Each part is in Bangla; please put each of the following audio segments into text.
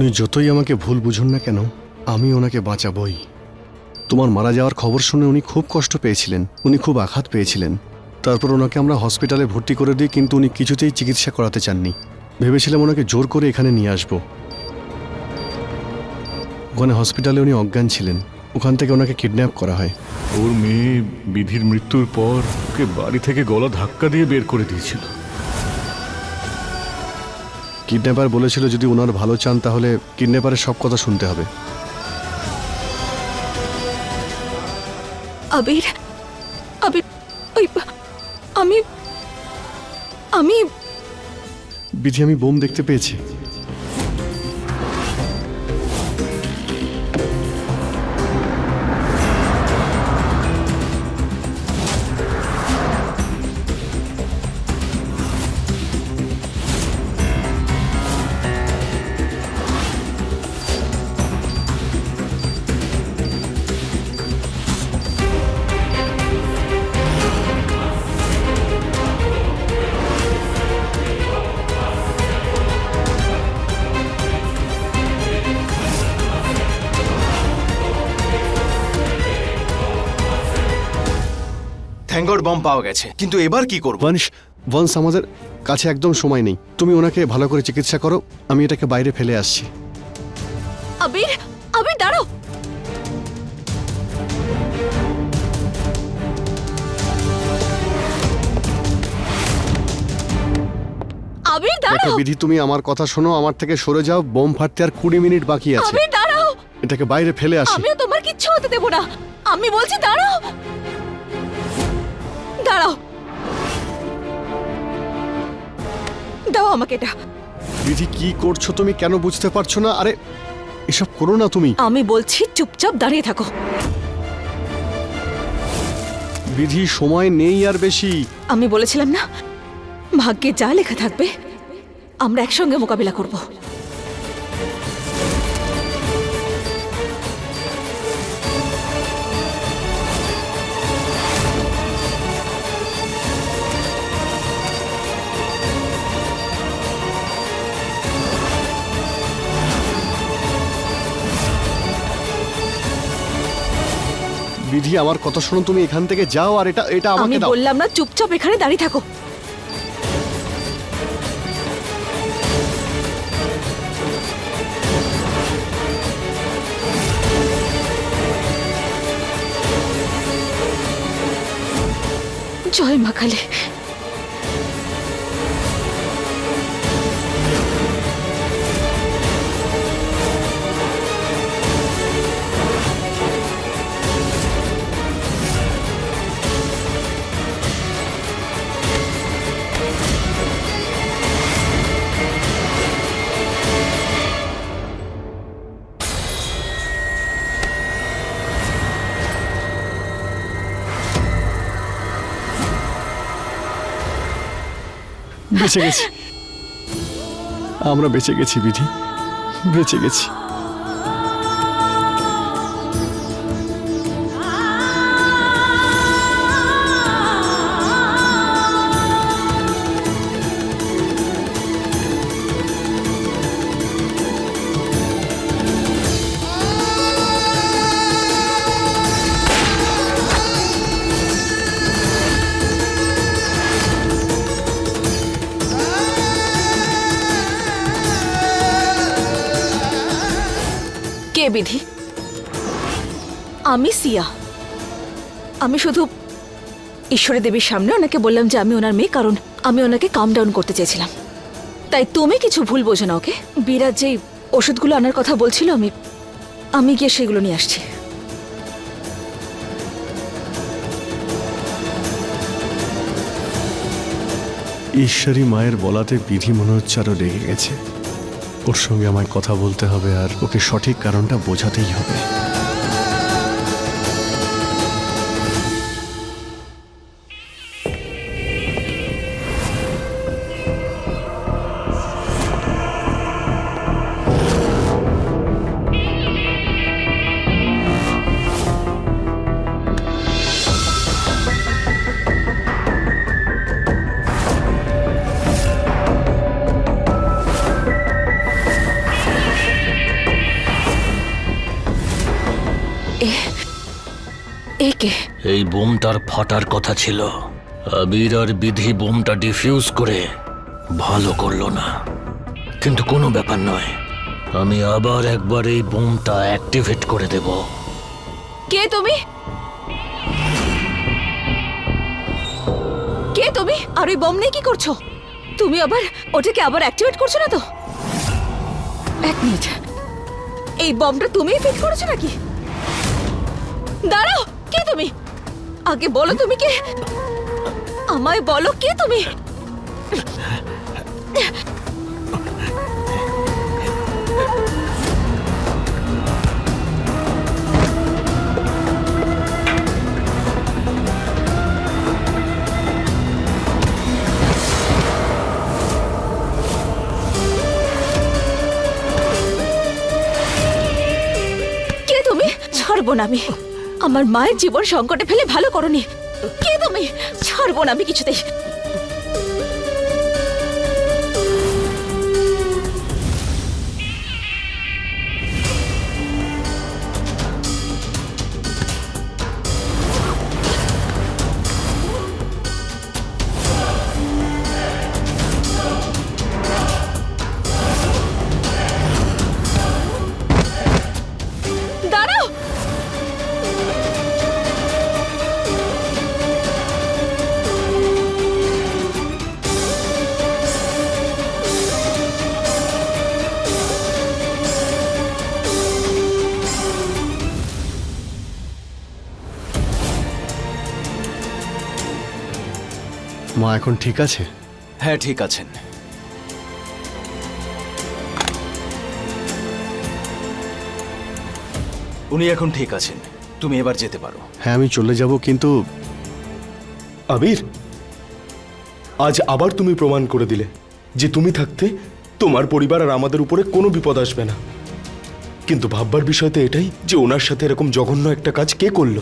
উনি যতই আমাকে ভুল বুঝুন না কেন, আমি ওনাকে বাঁচাবই। তোমার মারা যাওয়ার খবর শুনে উনি খুব কষ্ট পেয়েছিলেন, উনি খুব আঘাত পেয়েছিলেন। তারপর ওনাকে আমরা হসপিটালে ভর্তি করে দিই, কিন্তু উনি কিছুতেই চিকিৎসা করাতে চাননি। ভেবেছিলাম ওনাকে জোর করে এখানে নিয়ে আসব। ওখানে হসপিটালে উনি অজ্ঞান ছিলেন। ওখান থেকে ওনাকে কিডন্যাপ করা হয়। ওর মেয়ে বিধির মৃত্যুর পর ওকে বাড়ি থেকে গলা ধাক্কা দিয়ে বের করে দিয়েছিল। কিডন্যাপার বলেছিল যদি ওনার ভালো চান তাহলে কিডন্যাপারের সব কথা শুনতে হবে। আবির আবির ওই আমি আমি বিধি আমি বোম দেখতে পেয়েছি। গড বম পাওয়া গেছে। কিন্তু এবার কি করব? বংশ বংশ আমাদের কাছে একদম সময় নেই। তুমি ওনাকে ভালো করে চিকিৎসা করো আমি এটাকে বাইরে ফেলে আসছি। আবির আবির দাঁড়াও। আবির দাঁড়াও। বিধি তুমি আমার কথা শোনো আমার থেকে সরে যাও বোম ফাটতে আর কুড়ি মিনিট বাকি আছে। আবির দাঁড়াও। এটাকে বাইরে ফেলে আসি। আমিও তোমার কিচ্ছু হতে দেব না। আমি বলছি দাঁড়াও। দাঁড়াও। দাও আমাকে এটা। বিধি কি করছ তুমি? কেন বুঝতে পারছ না? আরে এসব করো না তুমি। আমি বলছি চুপচাপ দাঁড়িয়ে থাকো। বিধি সময় নেই আর বেশি। আমি বলেছিলাম না ভাগ্যে যা লেখা থাকবে আমরা একসঙ্গে মোকাবিলা করব। বিধি আমার কথা শোনো তুমি এখান থেকে যাও আর এটা এটা আমি আমাকে দাও। বললাম না চুপচাপ এখানে দাঁড়িয়ে থাকো। জয় মা কালী। বেঁচে গেছি। আমরা বেঁচে গেছি বিধি। বেঁচে গেছি। কে বিধি? আমি সিয়া। আমি শুধু ঈশ্বরী দেবীর সামনে ওনাকে বললাম যে আমি ওনার মেয়ে, কারণ আমি ওনাকে কাম ডাউন করতে চেয়েছিলাম। তাই তুমি কিছু ভুল বোঝো না, ওকে? বিরাট যেই ওষুধগুলো আনার কথা বলছিল, আমি আমি গিয়ে সেগুলো নিয়ে আসছি। ঈশ্বরী মায়ের বলাতে বিধি মনে আরও রেগে গেছে ওর সঙ্গে আমায় কথা বলতে হবে আর ওকে সঠিক কারণটা বোঝাতেই হবে। বোমটার ফাটার কথা ছিল। আবির আর বিধি বোমটা ডিফিউজ করে ভালো করল না। কিন্তু কোনো ব্যাপার নয়। আমি আবার একবার এই বোমটা অ্যাক্টিভেট করে দেব। কে তুমি? কে তুমি? আর ওই বোম নিয়ে কি করছ? তুমি আবার ওটাকে আবার অ্যাক্টিভেট করছ না তো? এক মিনিট। এই বমটা তুমিই ফিট করেছ নাকি? দাঁড়াও, কে তুমি? আগে বলো তুমি কে? আমায় বলো কে তুমি? কে তুমি? ছাড়বো না আমি। আমার মায়ের জীবন সংকটে ফেলে ভালো করনি। কে তুমি? ছাড়বো না আমি কিছুতেই। মা এখন ঠিক আছে? হ্যাঁ ঠিক আছেন। উনি এখন ঠিক আছেন। তুমি এবার যেতে পারো। হ্যাঁ আমি চলে যাব কিন্তু আবির আজ আবার তুমি প্রমাণ করে দিলে যে তুমি থাকতে তোমার পরিবার আর আমাদের উপরে কোনো বিপদ আসবে না। কিন্তু ভাববার বিষয় তো এটাই যে ওনার সাথে এরকম জঘন্য একটা কাজ কে করল?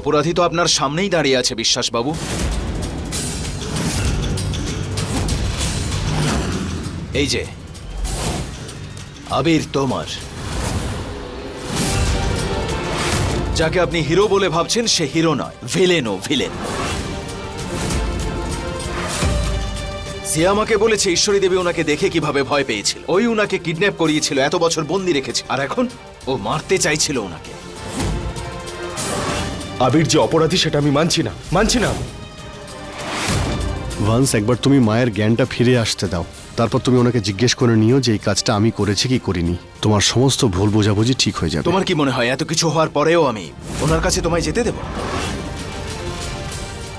অপরাধী তো আপনার সামনেই দাঁড়িয়ে আছে বিশ্বাসবাবু। এই যে। আবির তোমার। যাকে আপনি হিরো বলে ভাবছেন সে হিরো নয় ভিলেন ও ভিলেন সে আমাকে বলেছে ঈশ্বরী দেবী ওনাকে দেখে কীভাবে ভয় পেয়েছিল। ওই উনাকে কিডন্যাপ করিয়েছিল এত বছর বন্দি রেখেছে। আর এখন ও মারতে চাইছিল ওনাকে। আবির যে অপরাধী সেটা আমি মানছি না। মানছি না আমি। ওয়ান্স একবার তুমি মায়ের জ্ঞানটা ফিরে আসতে দাও। তারপর তুমি ওনাকে জিজ্ঞেস করে নিও যে এই কাজটা আমি করেছি কি করিনি। তোমার সমস্ত ভুল বোঝাবুঝি ঠিক হয়ে যাবে। তোমার কি মনে হয় এত কিছু হওয়ার পরেও আমি ওনার কাছে তোমায় যেতে দেব?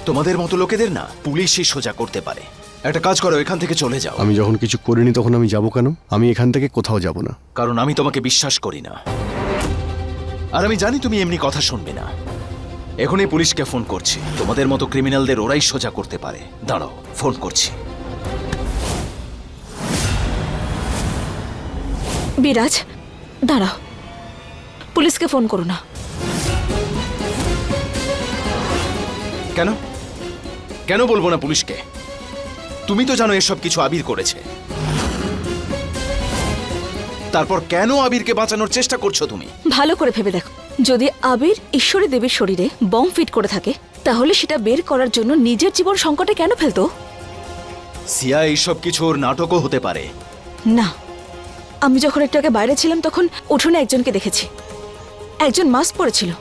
তোমাদের মতো লোকেদের না পুলিশই সোজা করতে পারে। একটা কাজ করো এখান থেকে চলে যাও। আমি যখন কিছু করিনি তখন আমি যাব কেন? আমি এখান থেকে কোথাও যাব না। কারণ আমি তোমাকে বিশ্বাস করি না। আর আমি জানি তুমি এমনি কথা শুনবে না। এখনই পুলিশকে ফোন করছি। তোমাদের মতো ক্রিমিনালদের ওরাই সোজা করতে পারে। দাঁড়াও ফোন করছি। বিরাজ দাঁড়াও। পুলিশকে ফোন করো না। কেন? কেন বলব না পুলিশকে? তুমি তো জানো এসব কিছু আবির করেছে। তারপর কেন আবিরকে বাঁচানোর চেষ্টা করছ তুমি? ভালো করে ভেবে দেখো। যদি আবির ঈশ্বরী দেবীর শরীরে বম ফিট করে থাকে তাহলে সেটা বের করার জন্য নিজের জীবন সংকটে কেন ফেলতো? সিয়া এইসব কিছু ওর নাটকও হতে পারে। না। আমি যখন একটু আগে বাইরে ছিলাম, তখন উঠোনে একজনকে দেখেছি। একজন মাস্ক পরেছিল।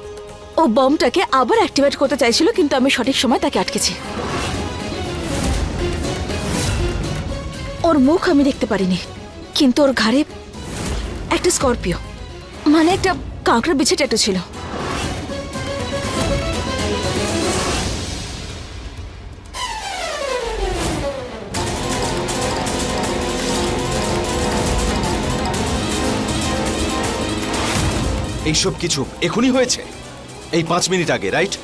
ও বমটাকে আবার অ্যাক্টিভেট করতে চাইছিল, কিন্তু আমি সঠিক সময় তাকে আটকেছি। ওর মুখ আমি দেখতে পারিনি, কিন্তু ওর ঘাড়ে একটা স্করপিও মানে একটা কাঁকড়া বিছে ট্যাটু ছিল। এইসব কিছু এখনই হয়েছে। এই পাঁচ মিনিট আগে রাইট?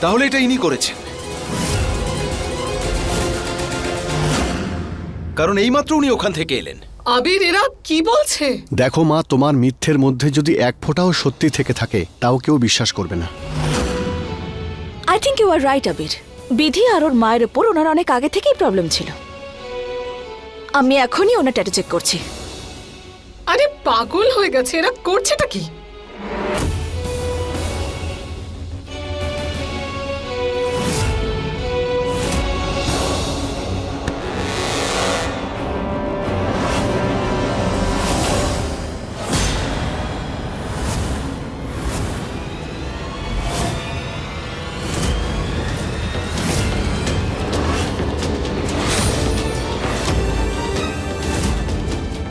তাহলে এটা ইনি করেছেন। কারণ এইমাত্র উনি ওখান থেকে এলেন। আবির এরা কি বলছে? দেখো মা তোমার মিথ্যের মধ্যে যদি এক ফোঁটাও সত্যি থেকে থাকে তাও কেউ বিশ্বাস করবে না। I think you are right Abir. বিধি আর ওর মায়ের ওপর ওনার অনেক আগে থেকেই প্রবলেম ছিল। আমি এখনই ওনার ট্যাটু চেক করছি। আরে পাগল হয়ে গেছে এরা করছেটা কি?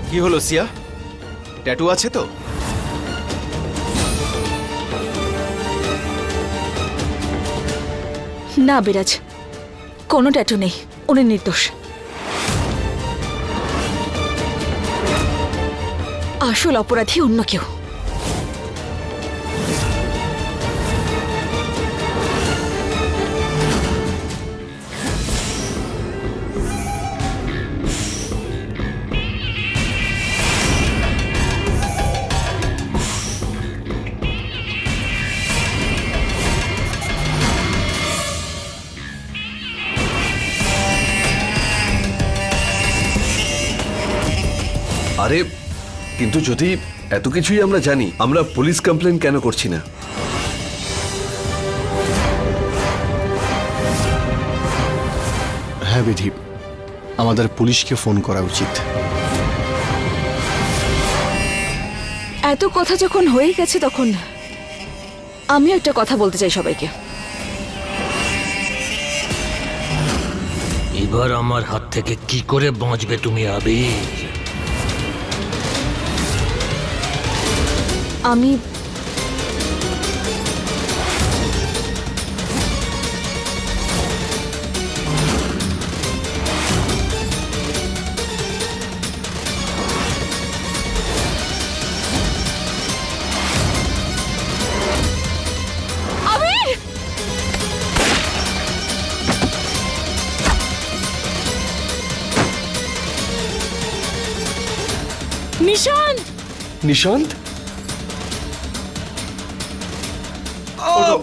কি হলো সিয়া? ট্যাটু আছে তো? না বিরাজ কোনো ট্যাটু নেই। উনি নির্দোষ। আসল অপরাধী অন্য কেউ। কিন্তু যদি এত কিছুই আমরা জানি আমরা পুলিশ কমপ্লেন কেন করছি না? হ্যাঁ বিধি। আমাদের পুলিশকে ফোন করা উচিত। এত কথা যখন হয়ে গেছে তখন আমিও একটা কথা বলতে চাই সবাইকে। এবার আমার হাত থেকে কি করে বাঁচবে তুমি আবির? আমি আবির! নিশান্ত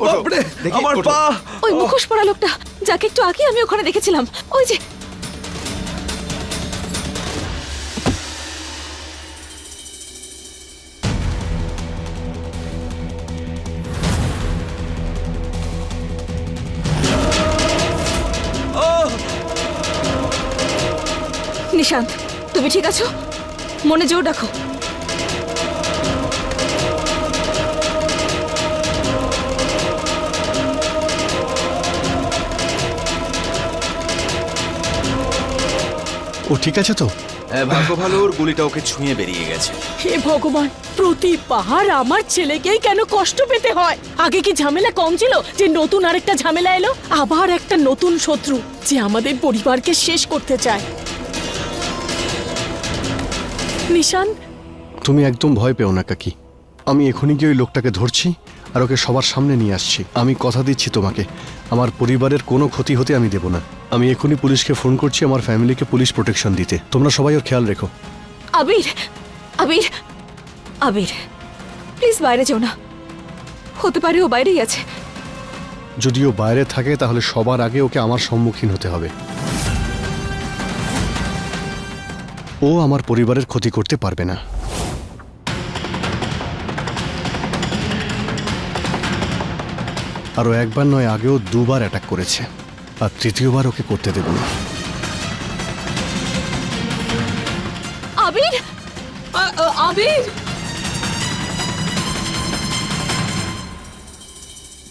বাপরে, আমার পা। ওই মুখোশ পরা লোকটা যাকে একটু আগে আমি ওখানে দেখেছিলাম। ওই যে। নিশান্ত তুমি ঠিক আছো? মনে জোর রাখো ও ঠিক আছে তো? ভাগ্য ভালো ওর গুলিটা ওকে ছুঁয়ে বেরিয়ে গেছে। হে ভগবান প্রতিবার আমার ছেলেকেই কেন কষ্ট পেতে হয়? আগে কি ঝামেলা কম ছিল যে নতুন আরেকটা ঝামেলা এলো? আবার একটা নতুন শত্রু যে আমাদের পরিবারকে শেষ করতে চায়। নিশান? তুমি একদম ভয় পেও না কাকি। আমি এখনই গিয়ে ওই লোকটাকে ধরছি আর ওকে সবার সামনে নিয়ে আসছি। আমি কথা দিচ্ছি তোমাকে। আমার পরিবারের কোনো ক্ষতি হতে আমি দেব না। আমি এখনই পুলিশকে ফোন করছি আমার ফ্যামিলিকে পুলিশ প্রোটেকশন দিতে। তোমরা সবাই ওর খেয়াল রেখো। আবির! আবির! আবির! প্লিজ বাইরে যেও না। হতে পারে ও বাইরেই আছে। যদি ও বাইরে থাকে তাহলে সবার আগে ওকে আমার সম্মুখীন হতে হবে। ও আমার পরিবারের ক্ষতি করতে পারবে না। আরও একবার নয় আগেও দুবার অ্যাটাক করেছে। আর তৃতীয়বার ওকে করতে দেব না। আবির? আবির?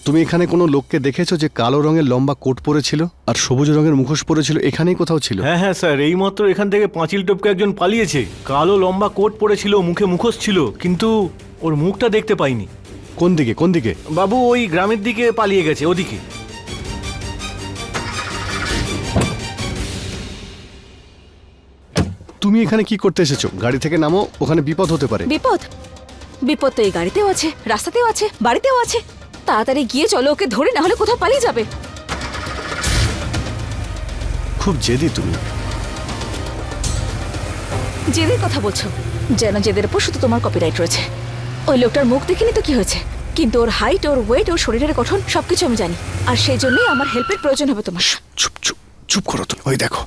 তুমি এখানে কোনো লোককে দেখেছ যে কালো রঙের লম্বা কোট পরেছিল আর সবুজ রঙের মুখোশ পরেছিল? এখানেই কোথাও ছিল? হ্যাঁ হ্যাঁ স্যার। এইমাত্র এখান থেকে পাঁচিল টপকে একজন পালিয়েছে। কালো লম্বা কোট পরেছিল মুখে মুখোশ ছিল কিন্তু ওর মুখটা দেখতে পাইনি। কোন দিকে কোন দিকে? বাবু ওই গ্রামের দিকে পালিয়ে গেছে ওদিকে। তুমি এখানে কি করতে এসেছ? গাড়ি থেকে নামো ওখানে বিপদ হতে পারে। বিপদ? বিপদ তো এই গাড়িতেও আছে রাস্তাতেও আছে বাড়িতেও আছে। তাড়াতাড়ি গিয়ে চলো ওকে ধরে না হলে কোথাও পালিয়ে যাবে। খুব জেদি তুমি। জেদের কথা বলছো। যেন জেদের উপর শুধু তোমার কপিরাইট রয়েছে। ওই লোকটার মুখ দেখিনি তো কি হয়েছে? কিন্তু ওর হাইট ওর ওয়েট ওর শরীরের গঠন সবকিছু আমি জানি। আর সেই জন্যই আমার হেল্পের প্রয়োজন হবে তোমার। চুপ চুপ চুপ করো তুমি। ওই দেখো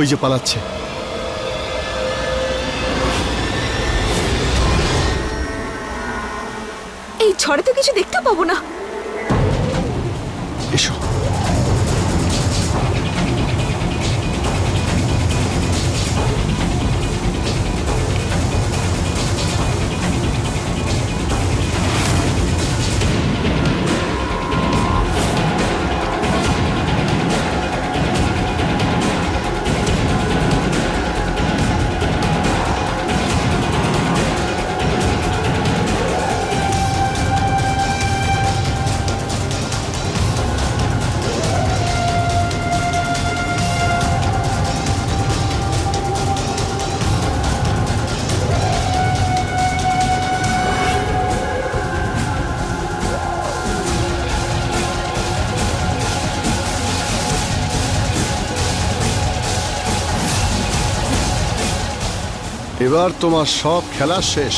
ওই যে পালাচ্ছে। এই ছড়ে তো কিছু দেখতে পাবো না। এবার তোমার সব খেলা শেষ।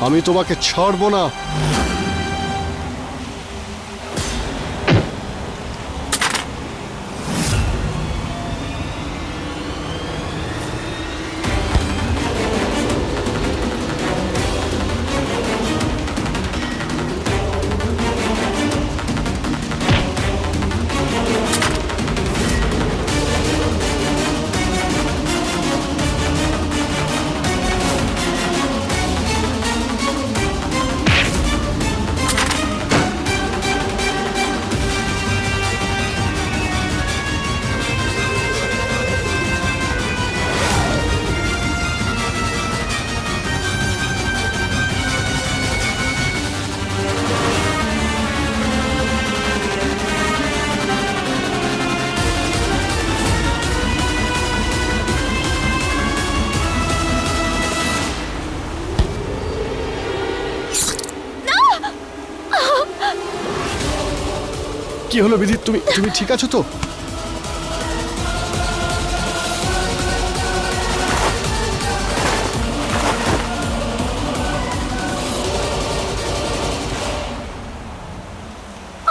আমি তোমাকে ছাড়বো না। কি হলো বিদিত? তুমি তুমি ঠিক আছো তো?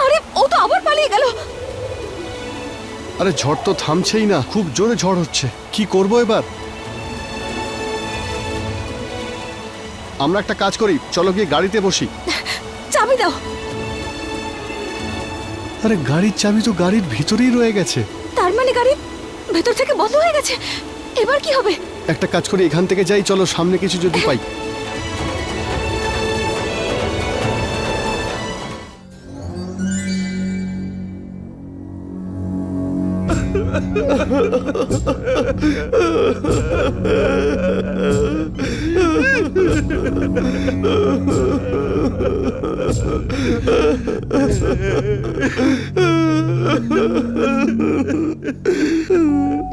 আরে ও তো আবার পালিয়ে গেল। আরে ঝড় তো থামছেই না খুব জোরে ঝড় হচ্ছে। কি করব এবার? আমরা একটা কাজ করি চলো গিয়ে গাড়িতে বসি। চাবি দাও। আরে গাড়ির চাবি তো গাড়ির ভিতরেই রয়ে গেছে। তার মানে গাড়ি ভেতর থেকে বন্ধ হয়ে গেছে? এবার কি হবে? একটা কাজ করি এখান থেকে যাই চলো সামনে কিছু যদি পাই।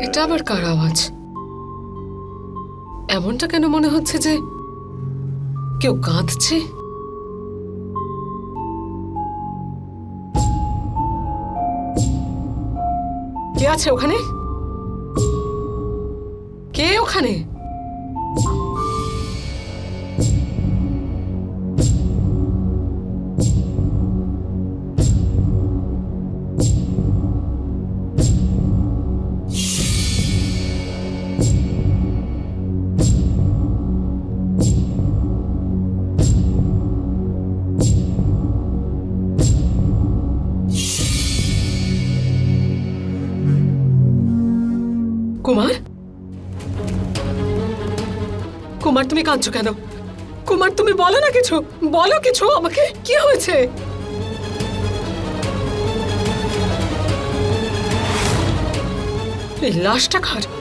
এটা আবার কার আওয়াজ? এমনটা কেন মনে হচ্ছে যে কেউ কাঁদছে? কে আছে ওখানে? কে ওখানে? কুমার? কুমার, তুমি কাঁদছো কেন? কুমার, তুমি বলো না কিছু। বলো কিছু, আমাকে। কি হয়েছে? এই লাশটা কার?